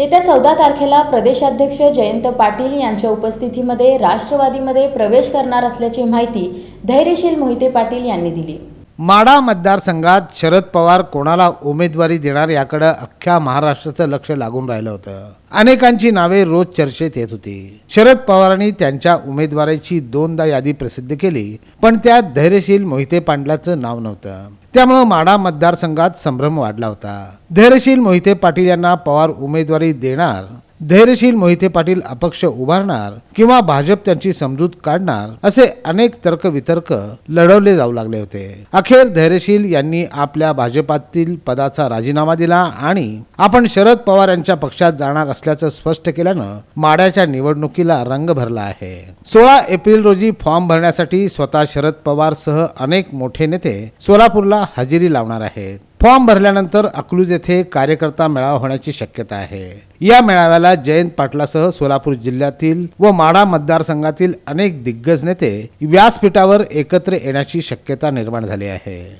येत्या चौदा तारखेला प्रदेशाध्यक्ष जयंत पाटील यांच्या उपस्थितीमध्ये राष्ट्रवादीमध्ये प्रवेश करणार असल्याची माहिती धैर्यशील मोहिते पाटील यांनी दिली. माडा मतदारसंघात शरद पवार कोणाला उमेदवारी देणार याकडे अख्ख्या महाराष्ट्राचं लक्ष लागून राहिलं होतं. अनेकांची नावे रोज चर्चेत येत होती. शरद पवारांनी त्यांच्या उमेदवाराची दोनदा यादी प्रसिद्ध केली पण त्यात धैर्यशील मोहिते पांडलाचं नाव नव्हतं. त्यामुळं माडा मतदारसंघात संभ्रम वाढला होता. धैर्यशील मोहिते पाटील यांना पवार उमेदवारी देणार धैर्यशील मोहिते पाटील अपक्ष उभारणार किंवा भाजप त्यांची समजूत काढणार असे अनेक तर्कवितर्क लढवले जाऊ लागले होते. अखेर धैर्यशील यांनी आपल्या भाजपातील पदाचा राजीनामा दिला आणि आपण शरद पवार यांच्या पक्षात जाणार असल्याचं स्पष्ट केल्यानं माड्याच्या निवडणुकीला रंग भरला आहे. सोळा एप्रिल रोजी फॉर्म भरण्यासाठी स्वतः शरद पवार सह अनेक मोठे नेते सोलापूरला हजेरी लावणार आहेत. फॉर्म भरल्यानंतर अकलूज येथे कार्यकर्ता मेळावा होण्याची शक्यता आहे. या मेळाव्याला जयंत पाटलासह सोलापूर जिल्ह्यातील व माढा मतदारसंघातील अनेक दिग्गज नेते व्यासपीठावर एकत्र येण्याची शक्यता निर्माण झाली आहे.